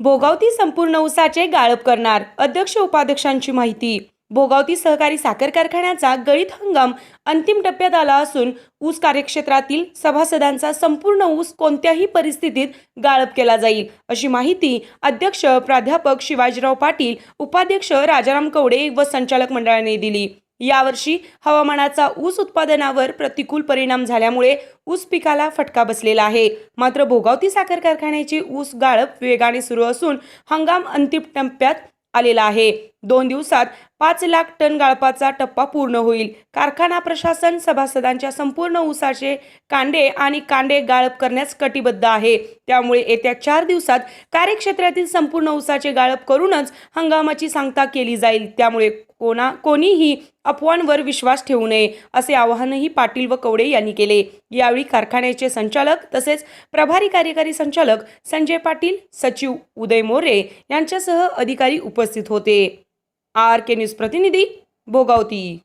भोगावती संपूर्ण ऊसाचे गाळप करणार अध्यक्ष उपाध्यक्षांची माहिती. भोगावती सहकारी साखर कारखान्याचा गळीत हंगाम अंतिम टप्प्यात आला असून ऊस कार्यक्षेत्रातील सभासदांचा संपूर्ण ऊस कोणत्याही परिस्थितीत गाळप केला जाईल अशी माहिती अध्यक्ष प्राध्यापक शिवाजीराव पाटील उपाध्यक्ष राजाराम कवडे व संचालक मंडळाने दिली. यावर्षी हवामानाचा ऊस उत्पादनावर प्रतिकूल परिणाम झाल्यामुळे ऊस पिकाला फटका बसलेला आहे. मात्र भोगावती साखर कारखान्याची ऊस गाळप वेगाने सुरू असून हंगाम अंतिम टप्प्यात आलेला आहे. दोन दिवसात पाच लाख टन गाळपाचा टप्पा पूर्ण होईल. कारखाना प्रशासन सभासदांच्या संपूर्ण ऊसाचे कांडे आणि कांडे गाळप करण्यास कटिबद्ध आहे. त्यामुळे येत्या चार दिवसात कार्यक्षेत्रातील संपूर्ण ऊसाचे गाळप करूनच हंगामाची सांगता केली जाईल. त्यामुळे कोणा कोणीही अफवांवर विश्वास ठेवू नये असे आवाहनही पाटील व कवडे यांनी केले. यावेळी कारखान्याचे संचालक तसेच प्रभारी कार्यकारी संचालक संजय पाटील सचिव उदय मोरे यांच्यासह अधिकारी उपस्थित होते. आर के न्यूज प्रतिनिधी भोगावती.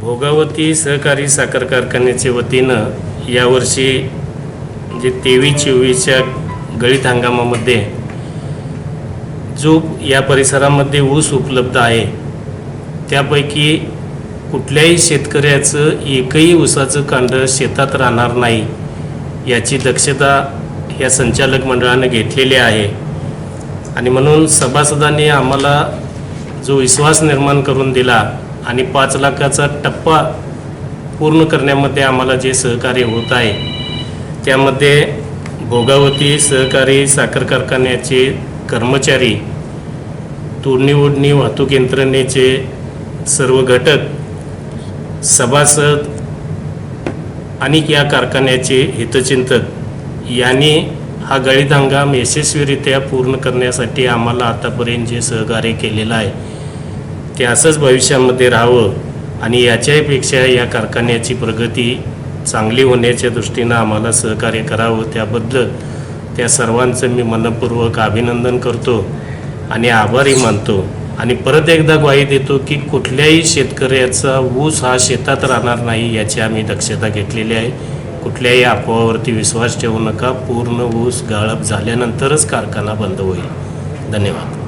भोगावती सहकारी साखर कारखान्याच्या वतीनं यावर्षी जे तेवीस चोवीसच्या गळीत हंगामामध्ये जो या परिसरामध्ये ऊस उपलब्ध आहे त्यापैकी कुठल्याही शेतकऱ्याचं एकही ऊसाचं कांड शेतात राहणार नाही याची दक्षता या संचालक मंडळानं घेतलेली आहे. आणि म्हणून सभासदांनी आम्हाला जो विश्वास निर्माण करून दिला आणि पाच लाखाचा टप्पा पूर्ण करण्यामध्ये आम्हाला जे सहकार्य होत आहे त्यामध्ये भोगावती सहकारी साखर कारखान्याचे कर्मचारी तोडणी ओढणी वाहतूक यंत्रणेचे सर्व घटक सभासद आणि या कारखान्याचे हितचिंतक यांनी हा गळीत हंगाम यशस्वीरित्या पूर्ण करण्यासाठी आम्हाला आतापर्यंत जे सहकार्य केलेलं आहे की असंच भविष्यामध्ये राहावं आणि याच्यापेक्षा या कारखान्याची प्रगती चांगली होण्याच्या दृष्टीनं आम्हाला सहकार्य करावं. त्याबद्दल त्या सर्वांचं मी मनपूर्वक अभिनंदन करतो आणि आभारही मानतो. आणि परत एकदा ग्वाही देतो की कुठल्याही शेतकऱ्याचा ऊस हा शेतात राहणार नाही याची आम्ही दक्षता घेतलेली आहे. कुठल्याही अफवावरती विश्वास ठेवू नका. पूर्ण ऊस गाळप झाल्यानंतरच कारखाना बंद होईल. धन्यवाद.